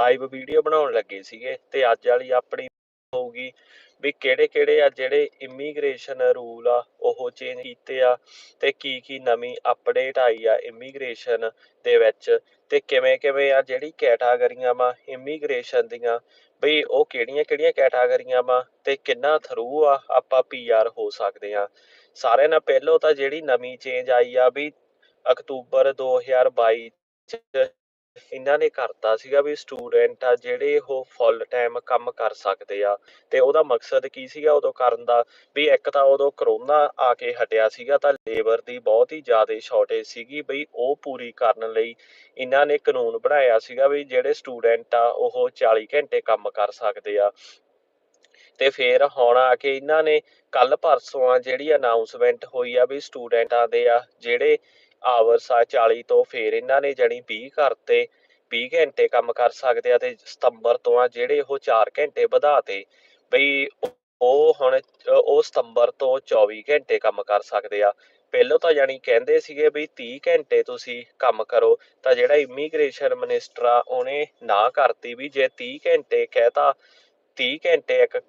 Live video ਬਣਾਉਣ ਲੱਗੇ ਸੀਗੇ ਤੇ ਅੱਜ ਵਾਲੀ ਆਪਣੀ ਹੋਊਗੀ ਵੀ ਕਿਹੜੇ ਕਿਹੜੇ ਆ ਜਿਹੜੇ ਇਮੀਗ੍ਰੇਸ਼ਨ ਰੂਲ ਆ, ਉਹ ਚੇਂਜ ਕੀਤੇ ਆ ਤੇ ਕੀ ਕੀ ਨਵੀਂ ਅਪਡੇਟ ਆਈ ਆ ਇਮੀਗ੍ਰੇਸ਼ਨ ਦੇ ਵਿੱਚ ਤੇ ਕਿਵੇਂ ਕਿਵੇਂ ਆ ਜਿਹੜੀ ਕੈਟਾਗਰੀਆਂ ਵਾ ਇਮੀਗ੍ਰੇਸ਼ਨ ਦੀਆਂ, ਵੀ ਉਹ ਕਿਹੜੀਆਂ ਕਿਹੜੀਆਂ ਕੈਟਾਗਰੀਆਂ ਵਾ ਤੇ ਕਿੰਨਾ ਥਰੂ ਆ ਆਪਾਂ ਪੀਆਰ ਹੋ ਸਕਦੇ ਆ। ਸਾਰਿਆਂ ਨਾਲ ਪਹਿਲਾਂ ਤਾਂ ਜਿਹੜੀ ਨਵੀਂ ਚੇਂਜ ਆਈ ਆ ਵੀ ਅਕਤੂਬਰ 2022 ਚ ਇਹਨਾਂ ਨੇ ਕਰਤਾ ਸੀਗਾ ਵੀ ਸਟੂਡੈਂਟ ਆ ਜਿਹੜੇ ਉਹ ਫੁੱਲ ਟਾਈਮ ਕੰਮ ਕਰ ਸਕਦੇ ਆ। ਤੇ ਉਹਦਾ ਮਕਸਦ ਕੀ ਸੀਗਾ ਉਦੋਂ ਕਰਨ ਦਾ? ਵੀ ਇੱਕ ਤਾਂ ਉਦੋਂ ਕਰੋਨਾ ਆ ਕੇ ਹਟਿਆ ਸੀਗਾ ਤਾਂ ਲੇਬਰ ਦੀ ਬਹੁਤ ਹੀ ਜ਼ਿਆਦਾ ਸ਼ਾਰਟੇਜ ਸੀਗੀ ਬਈ ਉਹ ਪੂਰੀ ਕਰਨ ਲਈ ਇਹਨਾਂ ਨੇ ਕਾਨੂੰਨ ਬਣਾਇਆ ਸੀਗਾ ਵੀ ਜਿਹੜੇ ਸਟੂਡੈਂਟ ਆ ਉਹ 40 ਘੰਟੇ ਕੰਮ ਕਰ ਸਕਦੇ ਆ। ਤੇ ਫੇਰ ਹੁਣ ਆ ਕੇ ਇਹਨਾਂ ਨੇ ਕੱਲ ਪਰਸੋਂ ਆ ਜਿਹੜੀ ਅਨਾਉਂਸਮੈਂਟ ਹੋਈ ਆ ਵੀ ਸਟੂਡੈਂਟਾਂ ਦੇ ਆ, ਜਿਹੜੇ ਆਵਰਸ ਆ 40 ਤੋਂ ਫੇਰ ਇਹਨਾਂ ਨੇ ਜਣੀ 20 ਕਰਤੇ 20 ਘੰਟੇ ਕੰਮ ਕਰ ਸਕਦੇ ਆ ਤੇ ਸਤੰਬਰ ਤੋਂ ਆ ਜਿਹੜੇ ਉਹ 4 ਘੰਟੇ ਵਧਾਤੇ ਬਈ ਉਹ ਹੁਣ ਉਹ ਸਤੰਬਰ ਤੋਂ 24 ਘੰਟੇ ਕੰਮ ਕਰ ਸਕਦੇ ਆ। ਪਹਿਲਾਂ ਤਾਂ ਜਾਨੀ ਕਹਿੰਦੇ ਸੀਗੇ ਵੀ 30 ਘੰਟੇ ਤੁਸੀਂ ਕੰਮ ਕਰੋ, ਤਾਂ ਜਿਹੜਾ ਇਮੀਗ੍ਰੇਸ਼ਨ ਮਿਨਿਸਟਰ ਆ ਉਹਨੇ ਨਾ ਕਰਤੀ ਵੀ ਜੇ 30 ਘੰਟੇ ਕਹਿਤਾ 30 ਘੰਟੇ ਇੱਕ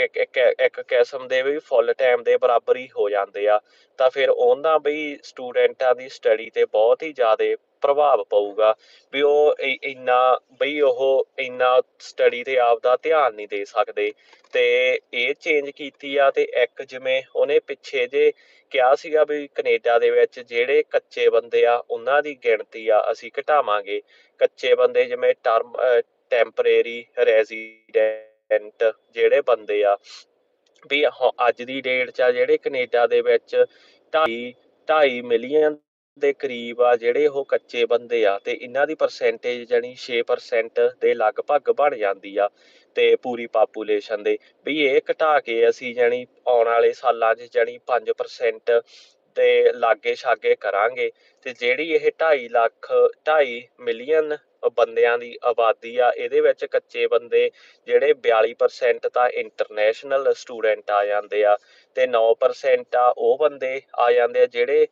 ਇੱਕ- ਕਿਸਮ ਦੇ ਵੀ ਫੁੱਲ ਟਾਈਮ ਦੇ ਬਰਾਬਰ ਹੀ ਹੋ ਜਾਂਦੇ ਆ, ਤਾਂ ਫਿਰ ਉਹਨਾਂ ਬਈ ਸਟੂਡੈਂਟਾਂ ਦੀ ਸਟੱਡੀ ਤੇ ਬਹੁਤ ਹੀ ਜ਼ਿਆਦਾ ਪ੍ਰਭਾਵ ਪਊਗਾ, ਵੀ ਉਹ ਇੰਨਾ ਬਈ ਉਹ ਇੰਨਾ ਸਟੱਡੀ ਤੇ ਆਪਦਾ ਧਿਆਨ ਨਹੀਂ ਦੇ ਸਕਦੇ, ਤੇ ਇਹ ਚੇਂਜ ਕੀਤੀ ਆ ਤੇ ਇੱਕ ਜਿਵੇਂ ਉਹਨੇ ਪਿੱਛੇ ਜੇ ਕਿਹਾ ਸੀਗਾ ਵੀ ਕੈਨੇਡਾ ਦੇ ਵਿੱਚ ਜਿਹੜੇ ਕੱਚੇ ਬੰਦੇ ਆ, ਉਹਨਾਂ ਦੀ ਗਿਣਤੀ ਆ ਅਸੀਂ ਘਟਾਵਾਂਗੇ, ਕੱਚੇ ਬੰਦੇ ਜਿਵੇਂ ਟਰਮ ਟੈਂਪਰੇਰੀ ਰੈਜ਼ੀਡੈਂਟ ਜਿਹੜੇ ਬੰਦੇ ਆ, ਵੀ ਅੱਜ ਦੀ ਡੇਟ 'ਚ ਆ, ਜਿਹੜੇ ਕੈਨੇਡਾ ਦੇ ਵਿੱਚ 2.5 2.5 ਮਿਲੀਅਨ ਦੇ ਕਰੀਬ ਆ, ਜਿਹੜੇ ਉਹ ਕੱਚੇ ਬੰਦੇ ਆ, ਤੇ ਇਹਨਾਂ ਦੀ ਪਰਸੈਂਟੇਜ ਜਾਨੀ 6% ਦੇ ਲਗਭਗ ਬਣ ਜਾਂਦੀ ਆ, ਤੇ ਪੂਰੀ ਪਾਪੂਲੇਸ਼ਨ ਦੇ, ਵੀ ਇਹ ਘਟਾ ਕੇ ਅਸੀਂ ਜਾਨੀ ਆਉਣ ਵਾਲੇ ਸਾਲਾਂ 'ਚ ਜਾਨੀ 5% ਤੇ ਲਾਗੇ ਛਾਗੇ ਕਰਾਂਗੇ, ਤੇ ਜਿਹੜੀ ਇਹ 2.5 ਲੱਖ 2.5 ਮਿਲੀਅਨ ਬੰਦਿਆਂ ਦੀ ਆਬਾਦੀ ਆ, ਇਹਦੇ ਵਿੱਚ ਕੱਚੇ ਬੰਦੇ ਜਿਹੜੇ 42% ਤਾਂ ਇੰਟਰਨੈਸ਼ਨਲ ਸਟੂਡੈਂਟ ਆ ਜਾਂਦੇ ਆ ਤੇ 9% ਆ ਉਹ ਬੰਦੇ ਆ ਜਾਂਦੇ ਆ ਜਿਹੜੇ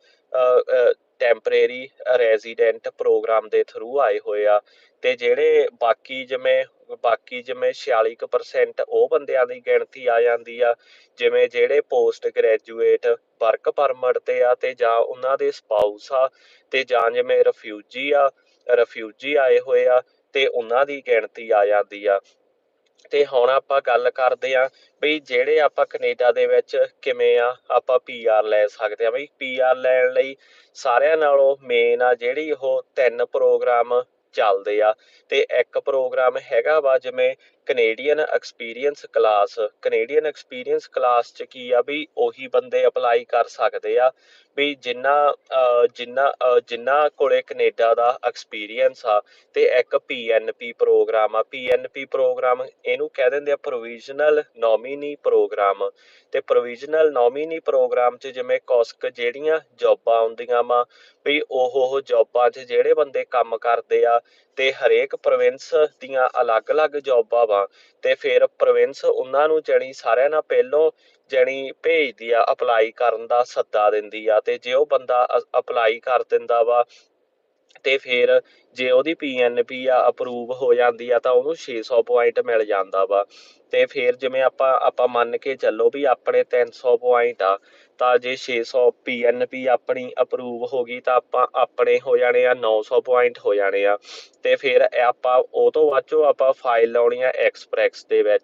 ਟੈਂਪਰੇਰੀ ਰੈਜ਼ੀਡੈਂਟ ਪ੍ਰੋਗਰਾਮ ਦੇ ਥਰੂ ਆਏ ਹੋਏ ਆ ਤੇ ਜਿਹੜੇ ਬਾਕੀ ਜਿਵੇਂ ਬਾਕੀ ਜਿਵੇਂ 46% ਉਹ ਬੰਦਿਆਂ ਦੀ ਗਿਣਤੀ ਆ ਜਾਂਦੀ ਆ, ਜਿਵੇਂ ਜਿਹੜੇ ਪੋਸਟ ਗ੍ਰੈਜੂਏਟ ਵਰਕ ਪਰਮਿਟ ਤੇ ਆ ਤੇ ਜਾਂ ਉਹਨਾਂ ਦੇ ਸਪਾਊਸ ਆ ਤੇ ਜਾਂ ਜਿਵੇਂ ਰਿਫਿਊਜੀ ਆ ਰਿਫਿਊਜੀ ਆਏ ਹੋਏ ਆ ਤੇ ਉਹਨਾਂ ਦੀ ਗਿਣਤੀ ਆ ਜਾਂਦੀ ਆ। ਤੇ ਹੁਣ ਆਪਾਂ ਗੱਲ ਕਰਦੇ ਆ ਬਈ ਜਿਹੜੇ ਆਪਾਂ ਕੈਨੇਡਾ ਦੇ ਵਿੱਚ ਕਿਵੇਂ ਆ, ਆਪਾਂ ਪੀਆਰ ਲੈ ਸਕਦੇ ਆ ਬਈ। ਪੀਆਰ ਲੈਣ ਲਈ ਸਾਰਿਆਂ ਨਾਲੋਂ ਮੇਨ ਆ ਜਿਹੜੀ ਉਹ ਤਿੰਨ ਪ੍ਰੋਗਰਾਮ ਚੱਲਦੇ ਆ। ਤੇ ਇੱਕ ਪ੍ਰੋਗਰਾਮ ਹੈਗਾ ਵਾ ਜਿਵੇਂ Canadian experience class Canadian experience class ਚ ਕੀ ਆ ਵੀ ਉਹੀ ਬੰਦੇ ਅਪਲਾਈ ਕਰ ਸਕਦੇ ਆ ਵੀ ਜਿੰਨਾ ਜਿੰਨਾ ਜਿੰਨਾ ਕੋਲੇ ਕੈਨੇਡਾ ਦਾ ਐਕਸਪੀਰੀਅੰਸ ਆ ਤੇ ਇੱਕ ਪੀਐਨਪੀ ਪ੍ਰੋਗਰਾਮ ਆ। ਪੀਐਨਪੀ ਪ੍ਰੋਗਰਾਮ ਇਹਨੂੰ ਕਹਿ ਦਿੰਦੇ ਆ ਪ੍ਰੋਵੀਜ਼ਨਲ ਨੋਮੀਨੀ ਪ੍ਰੋਗਰਾਮ ਤੇ ਪ੍ਰੋਵੀਜ਼ਨਲ ਨੋਮੀਨੀ ਪ੍ਰੋਗਰਾਮ 'ਚ ਜਿਵੇਂ ਕੁਸਕ ਜਿਹੜੀਆਂ ਜੌਬਾਂ ਆਉਂਦੀਆਂ ਵਾ ਵੀ ਉਹ ਉਹ ਜੌਬਾਂ 'ਚ ਜਿਹੜੇ ਬੰਦੇ ਕੰਮ ਕਰਦੇ ਆ ਤੇ ਹਰੇਕ ਪ੍ਰੋਵਿੰਸ ਦੀਆਂ ਅਲੱਗ-ਅਲੱਗ ਜੌਬਾਂ ਵਾ। ਤੇ ਫਿਰ ਪ੍ਰੋਵਿੰਸ ਉਹਨਾਂ ਨੂੰ ਜਣੀ ਸਾਰਿਆਂ ਨਾਲ ਪਹਿਲੋਂ ਜਣੀ ਭੇਜਦੀ ਆ ਅਪਲਾਈ ਕਰਨ ਦਾ ਸੱਦਾ ਦਿੰਦੀ ਆ। ਤੇ ਜੇ ਉਹ ਬੰਦਾ ਅਪਲਾਈ ਕਰ ਦਿੰਦਾ ਵਾ ਤੇ ਫਿਰ ਜੇ ਉਹਦੀ ਪੀ ਐੱਨ ਪੀ ਆ ਅਪਰੂਵ ਹੋ ਜਾਂਦੀ ਆ ਤਾਂ ਉਹਨੂੰ ਛੇ ਸੌ ਪੁਆਇੰਟ ਮਿਲ ਜਾਂਦਾ ਵਾ। ਤੇ ਫਿਰ ਜਿਵੇਂ ਆਪਾਂ ਆਪਾਂ ਮੰਨ ਕੇ ਚੱਲੋ ਵੀ ਆਪਣੇ 300 ਪੁਆਇੰਟ ਆ, ਤਾਂ ਜੇ ਛੇ ਸੌ ਪੀ 600 ਪੀ ਆਪਣੀ ਅਪਰੂਵ ਹੋ ਗਈ ਤਾਂ ਆਪਾਂ ਆਪਣੇ ਹੋ ਜਾਣੇ ਆ ਨੌ ਸੌ ਪੁਆਇੰਟ ਹੋ ਜਾਣੇ ਆ। ਤੇ ਫਿਰ ਆਪਾਂ, ਉਹ ਤੋਂ ਬਾਅਦ ਚੋਂ ਆਪਾਂ ਫਾਈਲ ਲਾਉਣੀ ਆ ਐਕਸਪ੍ਰੈਕਸ ਦੇ ਵਿੱਚ।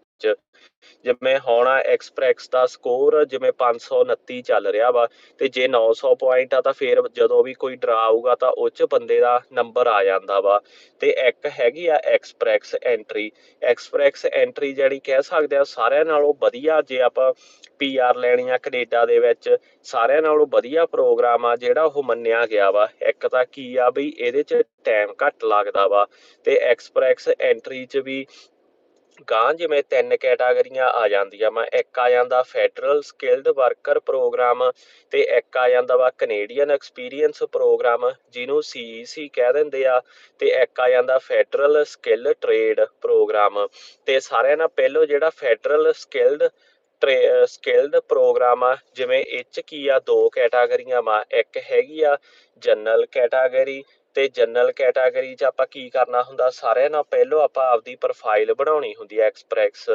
ਜਿਵੇਂ ਹੁਣ ਐਕਸਪ੍ਰੈਸ ਦਾ ਸਕੋਰ ਜਿਵੇਂ 529 ਚੱਲ ਰਿਹਾ ਵਾ ਤੇ ਜੇ 900 ਪੁਆਇੰਟ ਆ ਤਾਂ ਫਿਰ ਜਦੋਂ ਵੀ ਕੋਈ ਡਰਾ ਆਊਗਾ ਤਾਂ ਉਹ 'ਚ ਬੰਦੇ ਦਾ ਨੰਬਰ ਆ ਜਾਂਦਾ ਵਾ। ਤੇ ਇੱਕ ਹੈਗੀ ਆ ਐਕਸਪ੍ਰੈਸ ਐਂਟਰੀ ਐਕਸਪ੍ਰੈਸ ਐਂਟਰੀ ਜਿਹੜੀ ਕਹਿ ਸਕਦੇ ਆ ਸਾਰਿਆਂ ਨਾਲੋਂ ਵਧੀਆ ਜੇ ਆਪਾਂ ਪੀਆਰ ਲੈਣੀ ਆ ਕੈਨੇਡਾ ਦੇ ਵਿੱਚ, ਸਾਰਿਆਂ ਨਾਲੋਂ ਵਧੀਆ ਪ੍ਰੋਗਰਾਮ ਆ ਜਿਹੜਾ ਉਹ ਮੰਨਿਆ ਗਿਆ ਵਾ। ਇੱਕ ਤਾਂ ਕੀ ਆ ਬਈ ਇਹਦੇ 'ਚ ਟਾਈਮ ਘੱਟ ਲੱਗਦਾ ਵਾ ਤੇ ਐਕਸਪ੍ਰੈਸ ਐਂਟਰੀ 'ਚ ਵੀ ਗਾਂ ਜਿਵੇਂ ਤਿੰਨ ਕੈਟਾਗਰੀਆਂ ਆ ਜਾਂਦੀਆਂ ਵਾ। ਇੱਕ ਆ ਜਾਂਦਾ ਫੈਡਰਲ ਸਕਿਲਡ ਵਰਕਰ ਪ੍ਰੋਗਰਾਮ ਤੇ ਇੱਕ ਆ ਜਾਂਦਾ ਵਾ ਕੈਨੇਡੀਅਨ ਐਕਸਪੀਰੀਅੰਸ ਪ੍ਰੋਗਰਾਮ ਜਿਹਨੂੰ ਸੀਈਸੀ ਕਹਿ ਦਿੰਦੇ ਆ, ਤੇ ਇੱਕ ਆ ਜਾਂਦਾ ਫੈਡਰਲ ਸਕਿੱਲ ਟ੍ਰੇਡ ਪ੍ਰੋਗਰਾਮ ਤੇ ਸਾਰਿਆਂ ਨਾਲ ਪਹਿਲੋਂ ਜਿਹੜਾ ਫੈਡਰਲ ਸਕਿਲਡ ਸਕਿਲਡ ਪ੍ਰੋਗਰਾਮ ਆ, ਜਿਵੇਂ ਇਹ ਚ ਕੀ ਆ, ਦੋ ਕੈਟਾਗਰੀਆਂ ਵਾ। ਇੱਕ ਹੈਗੀ ਆ ਜਨਰਲ ਕੈਟਾਗਰੀ ਤੇ ਜਨਰਲ ਕੈਟਾਗਰੀ 'ਚ ਆਪਾਂ ਕੀ ਕਰਨਾ ਹੁੰਦਾ, ਸਾਰਿਆਂ ਨਾਲ ਪਹਿਲੋਂ ਆਪਾਂ ਆਪਦੀ ਪ੍ਰੋਫਾਈਲ ਬਣਾਉਣੀ ਹੁੰਦੀ ਹੈ ਐਕਸਪ੍ਰੈਸ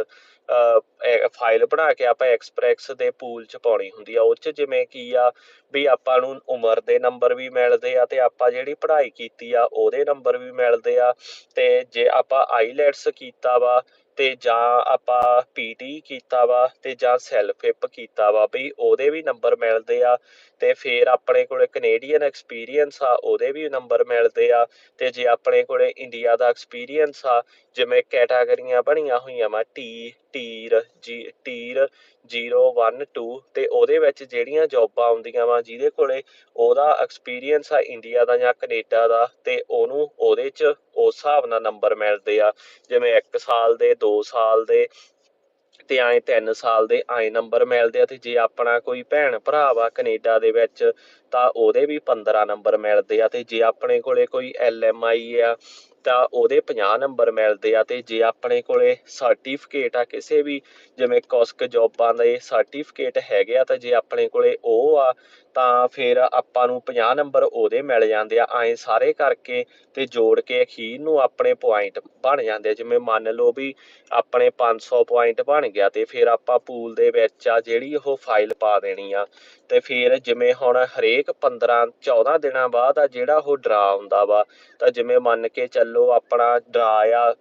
ਫਾਈਲ ਬਣਾ ਕੇ ਆਪਾਂ ਐਕਸਪ੍ਰੈਸ ਦੇ ਪੂਲ 'ਚ ਪਾਉਣੀ ਹੁੰਦੀ ਆ। ਉਹ 'ਚ ਜਿਵੇਂ ਕੀ ਆ ਵੀ ਆਪਾਂ ਨੂੰ ਉਮਰ ਦੇ ਨੰਬਰ ਵੀ ਮਿਲਦੇ ਆ ਤੇ ਆਪਾਂ ਜਿਹੜੀ ਪੜ੍ਹਾਈ ਕੀਤੀ ਆ ਉਹਦੇ ਨੰਬਰ ਵੀ ਮਿਲਦੇ ਆ। ਤੇ ਜੇ ਆਪਾਂ ਆਈਲੈਟਸ ਕੀਤਾ ਵਾ ਤੇ ਜਾਂ ਆਪਾਂ ਪੀਟੀ ਕੀਤਾ ਵਾ ਤੇ ਜਾਂ ਸੈਲਫ ਹਿਪ ਕੀਤਾ ਵਾ ਵੀ ਉਹਦੇ ਵੀ ਨੰਬਰ ਮਿਲਦੇ ਆ। ਤੇ ਫਿਰ ਆਪਣੇ ਕੋਲੇ ਕੈਨੇਡੀਅਨ ਐਕਸਪੀਰੀਅੰਸ ਆ, ਉਹਦੇ ਵੀ ਨੰਬਰ ਮਿਲਦੇ ਆ। ਤੇ ਜੇ ਆਪਣੇ ਕੋਲੇ ਇੰਡੀਆ ਦਾ ਐਕਸਪੀਰੀਅੰਸ ਆ, ਜਿਵੇਂ ਕੈਟਾਗਰੀਆਂ ਬਣੀਆਂ ਹੋਈਆਂ ਵਾ ਟੀ ਟੀਰ ਜੀ ਟੀਰ 0 1 2 ਤੇ ਉਹਦੇ ਵਿੱਚ ਜਿਹੜੀਆਂ ਜੌਬਾਂ ਆਉਂਦੀਆਂ ਵਾ, ਜਿਹਦੇ ਕੋਲੇ ਉਹਦਾ ਐਕਸਪੀਰੀਅੰਸ ਆ ਇੰਡੀਆ ਦਾ ਜਾਂ ਕੈਨੇਡਾ ਦਾ, ਤੇ ਉਹਨੂੰ ਉਹਦੇ 'ਚ ਉਸ ਹਿਸਾਬ ਨਾਲ ਨੰਬਰ ਮਿਲਦੇ ਆ। ਜਿਵੇਂ 1 ਸਾਲ ਦੇ 2 ਸਾਲ ਦੇ ਤੇ ਆਏ 3 ਸਾਲ ਦੇ ਆਏ ਨੰਬਰ ਮਿਲਦੇ ਆ ਤੇ ਜੇ ਆਪਣਾ ਕੋਈ ਭੈਣ ਭਰਾ ਵਾ ਕੈਨੇਡਾ ਦੇ ਵਿੱਚ, ਤਾਂ ਉਹਦੇ ਵੀ 15 ਨੰਬਰ ਮਿਲਦੇ ਆ ਤੇ ਜੇ ਆਪਣੇ ਕੋਲੇ ਕੋਈ ਐਲ ਐਮ ਆਈ ਆ ਤਾਂ ਉਹਦੇ 50 ਨੰਬਰ ਮਿਲਦੇ ਆ ਤੇ ਜੇ ਆਪਣੇ ਕੋਲੇ ਸਰਟੀਫਿਕੇਟ ਆ ਕਿਸੇ ਵੀ, ਜਿਵੇਂ ਕੁਸਕ ਜੌਬਾਂ ਦੇ ਸਰਟੀਫਿਕੇਟ ਹੈਗੇ ਆ ਤਾਂ ਜੇ ਆਪਣੇ ਕੋਲੇ ਉਹ ਆ, ਤਾਂ ਫਿਰ ਆਪਾਂ ਨੂੰ 50 ਨੰਬਰ ਉਹਦੇ ਮਿਲ ਜਾਂਦੇ ਆ, ਐਂ ਸਾਰੇ ਕਰਕੇ ਤੇ ਜੋੜ ਕੇ ਅਖੀਰ ਨੂੰ ਆਪਣੇ ਪੁਆਇੰਟ ਬਣ ਜਾਂਦੇ ਆ। ਜਿਵੇਂ ਮੰਨ ਲਓ ਵੀ ਆਪਣੇ 500 ਪੁਆਇੰਟ ਬਣ ਗਿਆ ਤੇ ਫਿਰ ਆਪਾਂ ਪੂਲ ਦੇ ਵਿੱਚ ਆ ਜਿਹੜੀ ਉਹ ਫਾਈਲ ਪਾ ਦੇਣੀ ਆ ਤੇ ਫਿਰ ਜਿਵੇਂ ਹੁਣ ਹਰੇਕ 15 14 ਦਿਨਾਂ ਬਾਅਦ ਆ ਜਿਹੜਾ ਉਹ ਡਰਾ ਹੁੰਦਾ ਵਾ, ਤਾਂ ਜਿਵੇਂ ਮੰਨ ਕੇ ਚੱਲ ਆਪਣਾ ਡਰਾ ਆ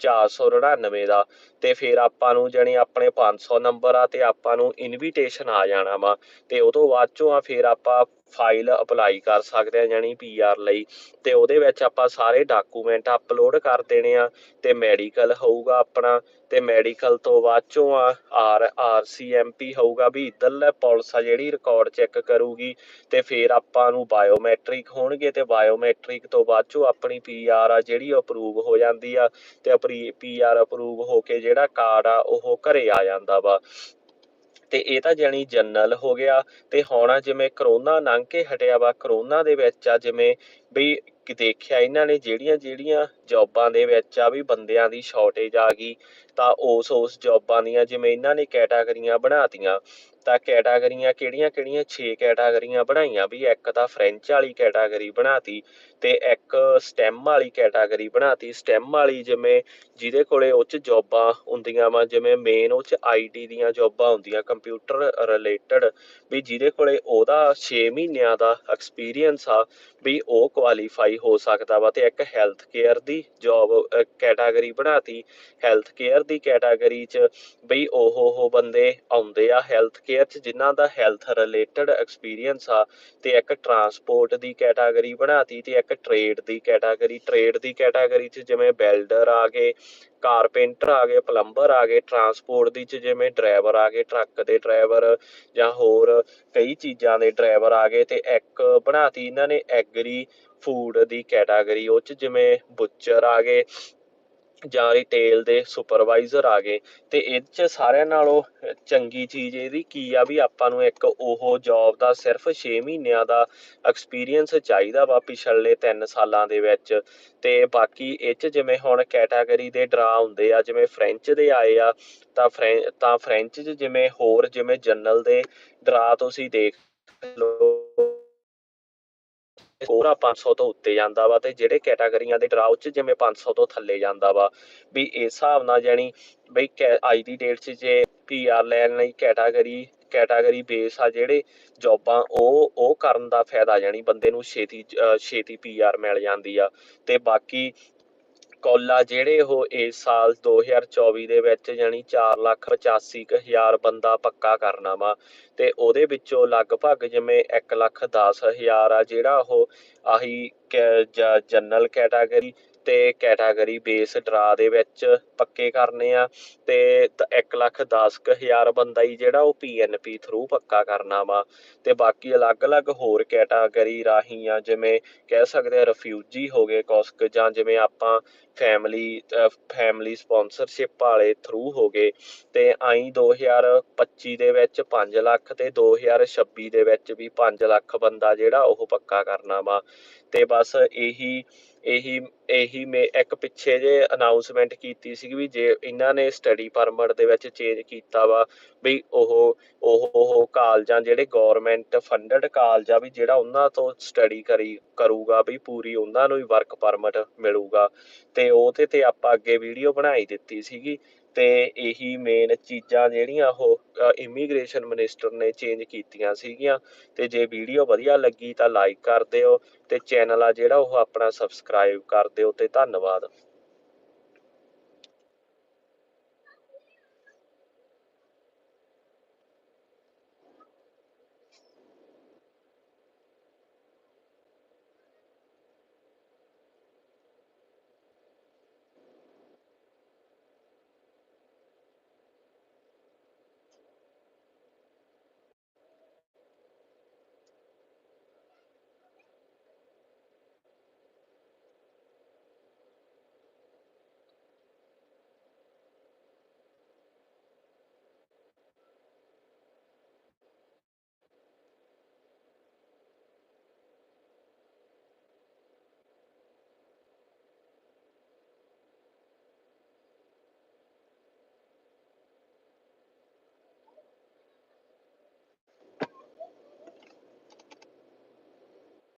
499 ਦਾ ਤੇ ਫਿਰ ਆਪਾਂ ਨੂੰ ਜਾਣੀ ਆਪਣੇ 500 ਨੰਬਰ ਆ ਤੇ ਆਪਾਂ ਨੂੰ ਇਨਵੀਟੇਸ਼ਨ ਆ ਜਾਣਾ ਵਾ ਤੇ ਉਹ ਤੋਂ ਬਾਅਦ ਚੋਂ ਆ ਫਿਰ ਆਪਾਂ ਫਾਈਲ ਅਪਲਾਈ ਕਰ ਸਕਦੇ ਆ ਜਾਣੀ ਪੀਆਰ ਲਈ ਤੇ ਉਹਦੇ ਵਿੱਚ ਆਪਾਂ ਸਾਰੇ ਡਾਕੂਮੈਂਟ ਅਪਲੋਡ ਕਰ ਦੇਣੇ ਆ ਤੇ ਮੈਡੀਕਲ ਹੋਊਗਾ ਆਪਣਾ ਤੇ ਮੈਡੀਕਲ ਤੋਂ ਬਾਅਦ ਚੋਂ ਆ, ਆਰ ਆਰਸੀਐਮਪੀ ਹੋਊਗਾ ਵੀ ਇੱਧਰਲੇ ਪੁਲਿਸ ਆ ਜਿਹੜੀ ਰਿਕਾਰਡ ਚੈੱਕ ਕਰੂਗੀ ਤੇ ਫਿਰ ਆਪਾਂ ਨੂੰ ਬਾਇਓਮੈਟ੍ਰਿਕ ਹੋਣਗੇ ਤੇ ਬਾਇਓਮੈਟ੍ਰਿਕ ਤੋਂ ਬਾਅਦ ਚੋਂ ਆਪਣੀ ਪੀਆਰ ਆ ਜਿਹੜੀ ਅਪਰੂਵ ਹੋ ਜਾਂਦੀ ਆ ਤੇ ਆਪਣੀ ਪੀਆਰ ਅਪਰੂਵ ਹੋ ਕੇ ਜਿਹੜਾ ਕਾਰਡ ਆ ਉਹ ਘਰੇ ਆ ਜਾਂਦਾ ਵਾ। ਤੇ ਇਹ ਤਾਂ ਜਾਣੀ ਜਨਰਲ ਹੋ ਗਿਆ ਤੇ ਹੁਣ ਜਿਵੇਂ ਕਰੋਨਾ ਲੰਘ ਕੇ ਹਟਿਆ ਵਾ, ਕਰੋਨਾ ਦੇ ਵਿੱਚ ਆ ਜਿਵੇਂ ਵੀ ਦੇਖਿਆ ਇਹਨਾਂ ਨੇ ਜਿਹੜੀਆਂ ਜਿਹੜੀਆਂ ਜੌਬਾਂ ਦੇ ਵਿੱਚ ਆ ਵੀ ਬੰਦਿਆਂ ਦੀ ਸ਼ਾਰਟੇਜ ਆ ਗਈ, ਤਾਂ ਉਸ ਉਸ ਜੌਬਾਂ ਦੀਆਂ ਜਿਵੇਂ ਇਹਨਾਂ ਨੇ ਕੈਟਾਗਰੀਆਂ ਬਣਾਤੀਆਂ, ਤਾਂ ਕੈਟਾਗਰੀਆਂ ਕਿਹੜੀਆਂ ਕਿਹੜੀਆਂ 6 ਕੈਟਾਗਰੀਆਂ ਬਣਾਈਆਂ ਵੀ ਇੱਕ ਤਾਂ ਫ੍ਰੈਂਚ ਵਾਲੀ ਕੈਟਾਗਰੀ ਬਣਾਤੀ ਤੇ ਇੱਕ ਸਟੈਮ ਵਾਲੀ ਕੈਟਾਗਰੀ ਬਣਾਤੀ ਸਟੈਮ ਵਾਲੀ ਜਿਵੇਂ ਜਿਹਦੇ ਕੋਲੇ ਉਹ 'ਚ ਜੌਬਾਂ ਹੁੰਦੀਆਂ ਵਾ, ਜਿਵੇਂ ਮੇਨ ਉਹ 'ਚ ਆਈਟੀ ਦੀਆਂ ਜੌਬਾਂ ਹੁੰਦੀਆਂ ਕੰਪਿਊਟਰ ਰਿਲੇਟਡ ਵੀ ਜਿਹਦੇ ਕੋਲੇ ਉਹਦਾ 6 ਮਹੀਨਿਆਂ ਦਾ ਐਕਸਪੀਰੀਅੰਸ ਆ ਵੀ ਉਹ ਕੁਆਲੀਫਾਈ ਹੋ ਸਕਦਾ ਵਾ ਤੇ ਇੱਕ ਹੈਲਥ ਕੇਅਰ ਦੀ ਜੌਬ ਕੈਟਾਗਰੀ ਬਣਾਤੀ। ਹੈਲਥ ਕੇਅਰ ਦੀ ਕੈਟਾਗਰੀ 'ਚ ਬਈ ਉਹ ਉਹ ਬੰਦੇ ਆਉਂਦੇ ਆ ਹੈਲਥ ਕੇਅਰ 'ਚ ਜਿਨ੍ਹਾਂ ਦਾ ਹੈਲਥ ਰਿਲੇਟਡ ਐਕਸਪੀਰੀਅੰਸ ਆ ਤੇ ਇੱਕ ਟਰਾਂਸਪੋਰਟ ਦੀ ਕੈਟਾਗਰੀ ਬਣਾਤੀ ਤੇ ਇੱਕ ਟ੍ਰੇਡ ਦੀ ਕੈਟਾਗਰੀ ਟ੍ਰੇਡ ਦੀ ਕੈਟਾਗਰੀ 'ਚ ਜਿਵੇਂ ਵੈਲਡਰ ਆ ਗਏ ਕਾਰਪੈਂਟਰ ਆ ਗਏ ਪਲੰਬਰ ਆ ਗਏ ਟਰਾਂਸਪੋਰਟ ਦੀ 'ਚ ਜਿਵੇਂ ਡਰਾਈਵਰ ਆ ਗਏ ਟਰੱਕ ਦੇ ਡਰਾਈਵਰ ਜਾਂ ਹੋਰ ਕਈ ਚੀਜ਼ਾਂ ਦੇ ਡਰਾਈਵਰ ਆ ਗਏ ਤੇ ਇੱਕ ਬਣਾਤੀ। ਇਹਨਾਂ ਨੇ ਐਗਰੀ ਫੂਡ ਦੀ ਕੈਟਾਗਰੀ ਉਹ 'ਚ ਜਿਵੇਂ ਬੁੱਚਰ ਆ ਗਏ ਜਾਂ ਰਿਟੇਲ ਦੇ ਸੁਪਰਵਾਈਜ਼ਰ ਆ ਗਏ, ਤੇ ਇਹ 'ਚ ਸਾਰਿਆਂ ਨਾਲੋਂ ਚੰਗੀ ਚੀਜ਼ ਇਹਦੀ ਕੀ ਆ ਵੀ ਆਪਾਂ ਨੂੰ ਇੱਕ ਉਹ ਜੌਬ ਦਾ ਸਿਰਫ 6 ਮਹੀਨਿਆਂ ਦਾ ਐਕਸਪੀਰੀਅੰਸ ਚਾਹੀਦਾ ਵਾ ਪਿਛਲੇ 3 ਸਾਲਾਂ ਦੇ ਵਿੱਚ, ਤੇ ਬਾਕੀ ਇਹ 'ਚ ਜਿਵੇਂ ਹੁਣ ਕੈਟਾਗਰੀ ਦੇ ਡਰਾ ਹੁੰਦੇ ਆ, ਜਿਵੇਂ ਫ੍ਰੈਂਚ ਦੇ ਆਏ ਆ, ਤਾਂ ਫ੍ਰੈਂ ਤਾਂ ਫ੍ਰੈਂਚ 'ਚ ਜਿਵੇਂ ਹੋਰ ਜਿਵੇਂ ਜਨਰਲ ਦੇ ਡਰਾ ਤੁਸੀਂ ਦੇਖ ਲਓ। ਪੂਰਾ 500 ਤੋਂ ਉੱਤੇ ਜਾਂਦਾ ਵਾ ਤੇ ਜਿਹੜੇ ਕੈਟਾਗਰੀਆਂ ਦੇ ਡਰਾਉ ਚ ਜਿਵੇਂ 500 ਤੋਂ ਥੱਲੇ ਜਾਂਦਾ ਵਾ, ਵੀ ਇਸ ਹਿਸਾਬ ਨਾਲ ਜਾਣੀ ਬਈ ਅੱਜ ਦੀ ਡੇਟ 'ਚ ਜੇ ਪੀਆਰ ਲੈਣ ਲਈ ਕੈਟਾਗਰੀ ਕੈਟਾਗਰੀ ਬੇਸ ਆ ਜਿਹੜੇ ਜੌਬਾਂ, ਉਹ ਉਹ ਕਰਨ ਦਾ ਫਾਇਦਾ ਜਾਣੀ ਬੰਦੇ ਨੂੰ ਛੇਤੀ ਅਹ ਛੇਤੀ ਪੀਆਰ ਮਿਲ ਜਾਂਦੀ ਆ ਤੇ ਬਾਕੀ ਕੋਲਾ ਜਿਹੜੇ ਉਹ ਇਸ ਸਾਲ 2024 ਦੇ ਵਿੱਚ ਜਾਣੀ 485000 ਬੰਦਾ ਪੱਕਾ ਕਰਨਾ ਵਾ ਤੇ ਉਹਦੇ ਵਿੱਚੋਂ ਲਗਭਗ ਜਿਵੇਂ 110000 ਆ ਜਿਹੜਾ ਉਹ ਆਹੀ ਜਨਰਲ ਕੈਟਾਗਰੀ ਤੇ ਕੈਟਾਗਰੀ ਬੇਸ ਡਰਾ ਦੇ ਵਿੱਚ ਪੱਕੇ ਕਰਨੇ ਆ ਤੇ 110000 ਬੰਦਾ ਹੀ ਜਿਹੜਾ ਉਹ ਪੀਐਨਪੀ ਥਰੂ ਪੱਕਾ ਕਰਨਾ ਵਾ ਤੇ ਬਾਕੀ ਅਲੱਗ-ਅਲੱਗ ਹੋਰ ਕੈਟਾਗਰੀ ਰਾਹੀਂ ਆ ਜਿਵੇਂ ਕਹਿ ਸਕਦੇ ਆ ਰਿਫਿਊਜੀ ਹੋ ਗਏ ਕੁਛ ਜਾਂ ਜਿਵੇਂ ਆਪਾਂ ਫੈਮਿਲੀ ਫੈਮਿਲੀ ਸਪਾਂਸਰਸ਼ਿਪ ਵਾਲੇ ਥਰੂ ਹੋ ਗਏ ਤੇ ਆਈ 2025 ਦੇ ਵਿੱਚ 5 ਲੱਖ ਤੇ 2026 ਦੇ ਵਿੱਚ ਵੀ 5 ਲੱਖ ਬੰਦਾ ਜਿਹੜਾ ਉਹ ਪੱਕਾ ਕਰਨਾ ਵਾ ਤੇ ਬਸ ਇਹੀ ਇਹੀ ਇਹੀ ਮੈਂ, ਇੱਕ ਪਿੱਛੇ ਜੇ ਅਨਾਉਂਸਮੈਂਟ ਕੀਤੀ ਸੀ ਵੀ ਜੇ ਇਹਨਾਂ ਨੇ ਸਟੱਡੀ ਪਰਮਿਟ ਦੇ ਵਿੱਚ ਚੇਂਜ ਕੀਤਾ ਵਾ, ਵੀ ਉਹ ਉਹ ਉਹ ਕਾਲਜਾਂ ਜਿਹੜੇ ਗਵਰਨਮੈਂਟ ਫੰਡਡ ਕਾਲਜ ਆ ਵੀ ਜਿਹੜਾ ਉਹਨਾਂ ਤੋਂ ਸਟੱਡੀ ਕਰੀ, ਕਰੂਗਾ ਵੀ ਪੂਰੀ ਉਹਨਾਂ ਨੂੰ ਹੀ ਵਰਕ ਪਰਮਿਟ ਮਿਲੂਗਾ। ਤੇ ਉਹਦੇ ਤੇ ਆਪਾਂ ਅੱਗੇ ਵੀਡੀਓ ਬਣਾਈ ਦਿੱਤੀ ਸੀਗੀ ਤੇ ਇਹੀ ਮੇਨ ਚੀਜ਼ਾਂ ਜਿਹੜੀਆਂ ਉਹ ਇਮੀਗ੍ਰੇਸ਼ਨ ਮਿਨਿਸਟਰ ਨੇ ਚੇਂਜ ਕੀਤੀਆਂ ਸੀਗੀਆਂ। ਤੇ ਜੇ ਵੀਡੀਓ ਵਧੀਆ ਲੱਗੀ ਤਾਂ ਲਾਈਕ ਕਰ ਦਿਓ ਤੇ ਚੈਨਲ ਆ ਜਿਹੜਾ ਉਹ ਆਪਣਾ ਸਬਸਕ੍ਰਾਈਬ ਕਰ ਦਿਓ ਤੇ ਧੰਨਵਾਦ।